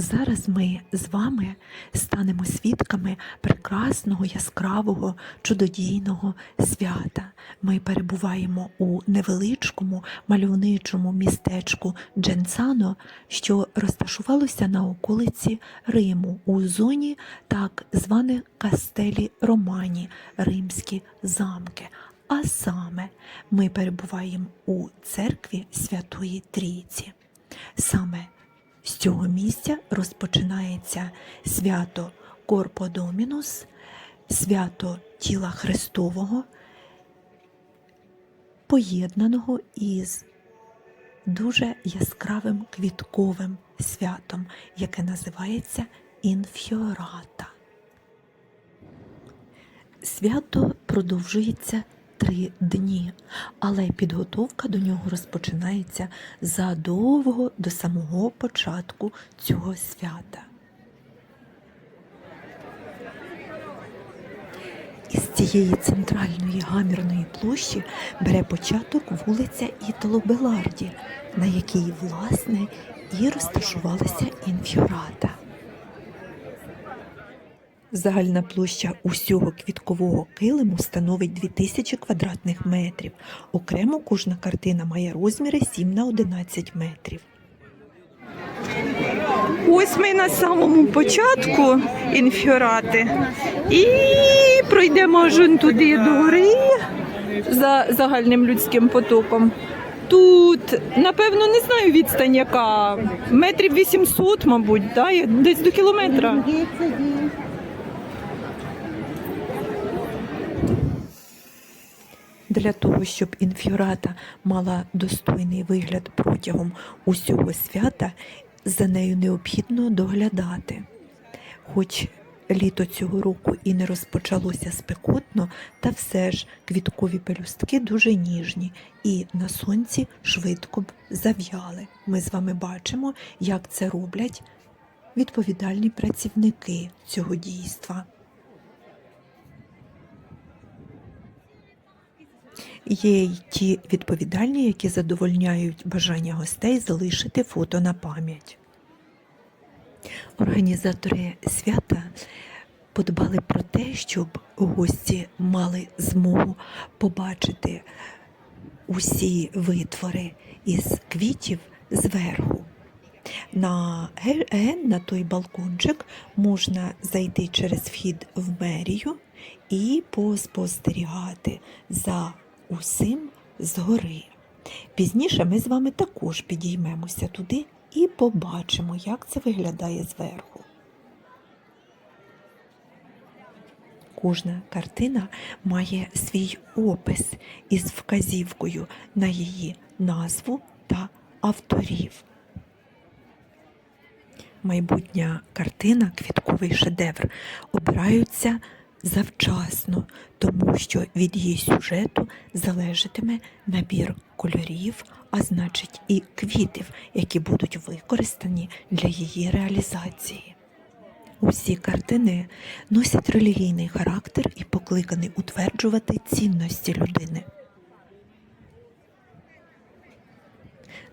Зараз ми з вами станемо свідками прекрасного, яскравого, чудодійного свята. Ми перебуваємо у невеличкому мальовничому містечку Дженцано, що розташувалося на околиці Риму у зоні так званих Кастелі Романі, римські замки. А саме ми перебуваємо у церкві Святої Трійці. Саме з цього місця розпочинається свято Корпо Домінус, свято тіла Христового, поєднаного із дуже яскравим квітковим святом, яке називається інфіората. Свято продовжується три дні, але підготовка до нього розпочинається задовго до самого початку цього свята. Із цієї центральної гамірної площі бере початок вулиця Італо Беларді, на якій, власне, і розташувалася інфіората. Загальна площа усього квіткового килиму становить 2000 квадратних метрів. Окремо кожна картина має розміри 7 на 11 метрів. Ось ми на самому початку інфіорати і пройдемо аж туди до гори за загальним людським потоком. Тут, напевно, не знаю відстань, яка метрів 800, мабуть, да? десь до кілометра. Для того, щоб інфіората мала достойний вигляд протягом усього свята, за нею необхідно доглядати. Хоч літо цього року і не розпочалося спекотно, та все ж квіткові пелюстки дуже ніжні і на сонці швидко б зав'яли. Ми з вами бачимо, як це роблять відповідальні працівники цього дійства. Є й ті відповідальні, які задовольняють бажання гостей залишити фото на пам'ять. Організатори свята подбали про те, щоб гості мали змогу побачити усі витвори із квітів зверху. На ген, на той балкончик можна зайти через вхід в мерію і поспостерігати за усім згори. Пізніше ми з вами також підіймемося туди і побачимо, як це виглядає зверху. Кожна картина має свій опис із вказівкою на її назву та авторів. Майбутня картина, квітковий шедевр, обираються завчасно, тому що від її сюжету залежатиме набір кольорів, а значить і квітів, які будуть використані для її реалізації. Усі картини носять релігійний характер і покликані утверджувати цінності людини.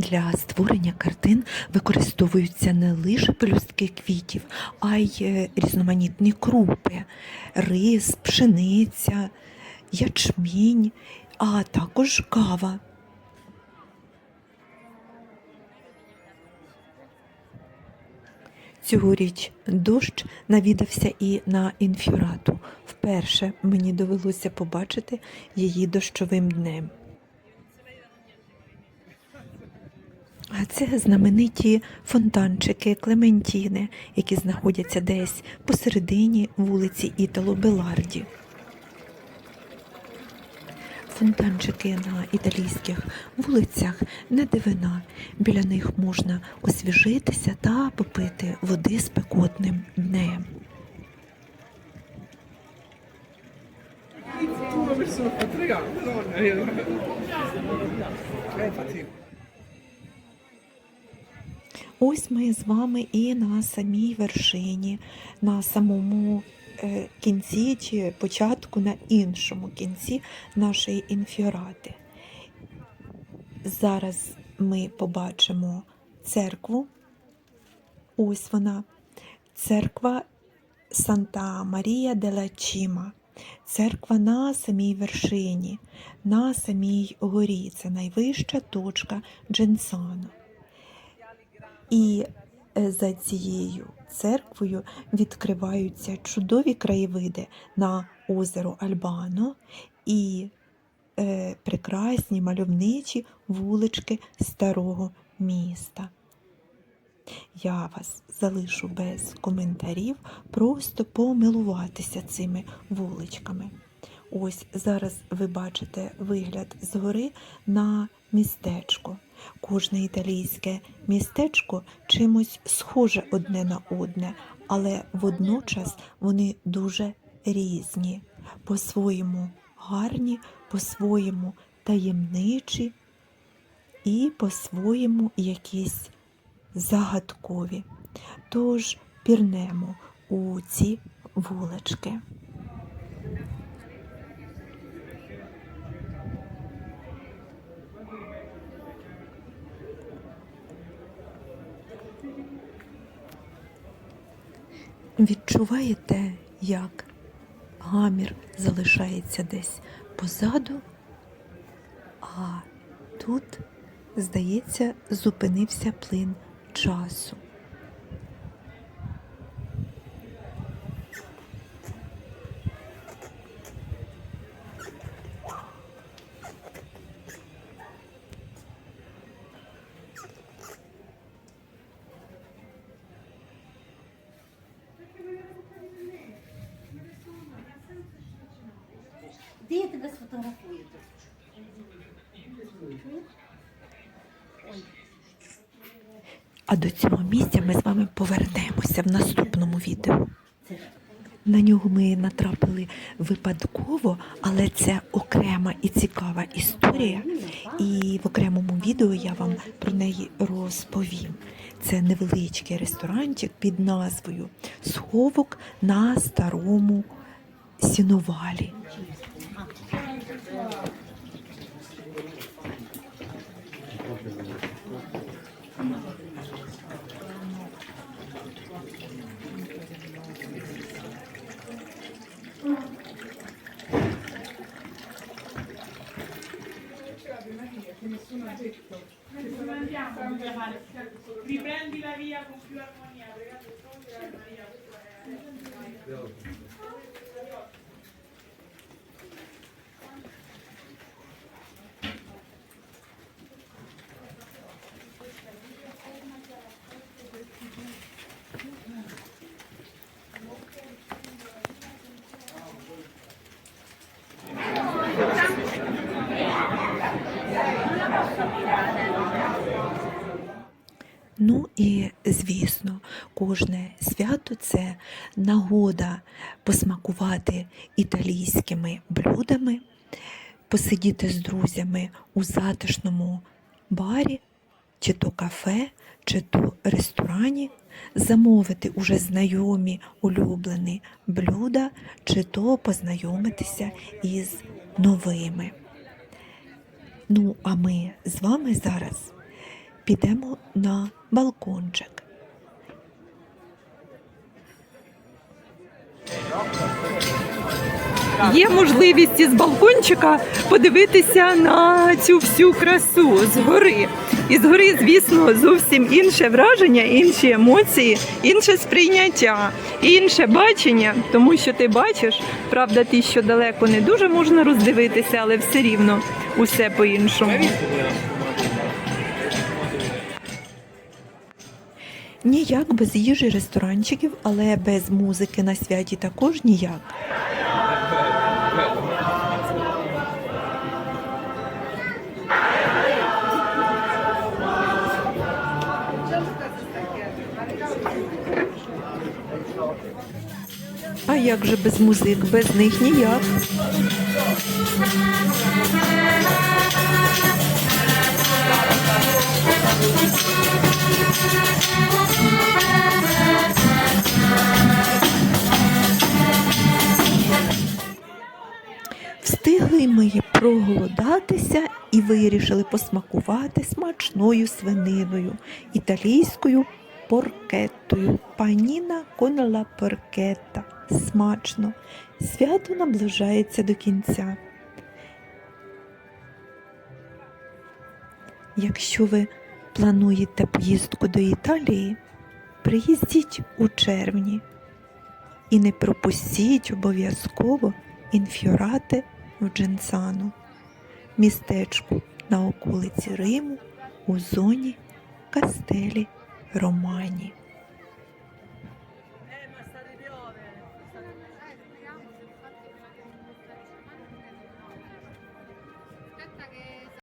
Для створення картин використовуються не лише пелюстки квітів, а й е, різноманітні крупи, рис, пшениця, ячмінь, а також кава. Цьогоріч дощ навідався і на інфірату. Вперше мені довелося побачити її дощовим днем. Це знамениті фонтанчики Клементіни, які знаходяться десь посередині вулиці Італо Беларді. Фонтанчики на італійських вулицях не дивина. Біля них можна освіжитися та попити води спекотним днем. Ось ми з вами і на самій вершині, на самому е, кінці чи початку на іншому кінці нашої інфіорати. Зараз ми побачимо церкву ось вона, церква Санта Марія де Чіма. Церква на самій вершині, на самій горі. Це найвища точка Дженсану. І е, за цією церквою відкриваються чудові краєвиди на озеро Альбано і е, прекрасні мальовничі вулички старого міста. Я вас залишу без коментарів, просто помилуватися цими вуличками. Ось зараз ви бачите вигляд згори на містечко. Кожне італійське містечко чимось схоже одне на одне, але водночас вони дуже різні, по-своєму гарні, по-своєму таємничі і по-своєму якісь загадкові. Тож пірнемо у ці вулички. Відчуваєте, як гамір залишається десь позаду, а тут, здається, зупинився плин часу. Тебе сфотографую тут? А до цього місця ми з вами повернемося в наступному відео. На нього ми натрапили випадково, але це окрема і цікава історія. І в окремому відео я вам про неї розповім. Це невеличкий ресторанчик під назвою Сховок на старому сіновалі. Riprendi la via con più armonia, ragazzi, la Maria, посмакувати італійськими блюдами, посидіти з друзями у затишному барі, чи то кафе, чи то ресторані, замовити уже знайомі улюблені блюда, чи то познайомитися із новими. Ну, а ми з вами зараз підемо на балкончик. Є можливість із балкончика подивитися на цю всю красу згори. І згори, звісно, зовсім інше враження, інші емоції, інше сприйняття, інше бачення, тому що ти бачиш, правда, ти що далеко не дуже можна роздивитися, але все рівно усе по-іншому. Ніяк без їжі ресторанчиків, але без музики на святі також ніяк. А як же без музик? Без них ніяк. Проголодатися і вирішили посмакувати смачною свининою, італійською поркеттою. Паніна con la поркета. Смачно. Свято наближається до кінця. Якщо ви плануєте поїздку до Італії, приїздіть у червні і не пропустіть обов'язково інфіорати в Дженсану, містечку на околиці Риму у зоні Кастелі Романі.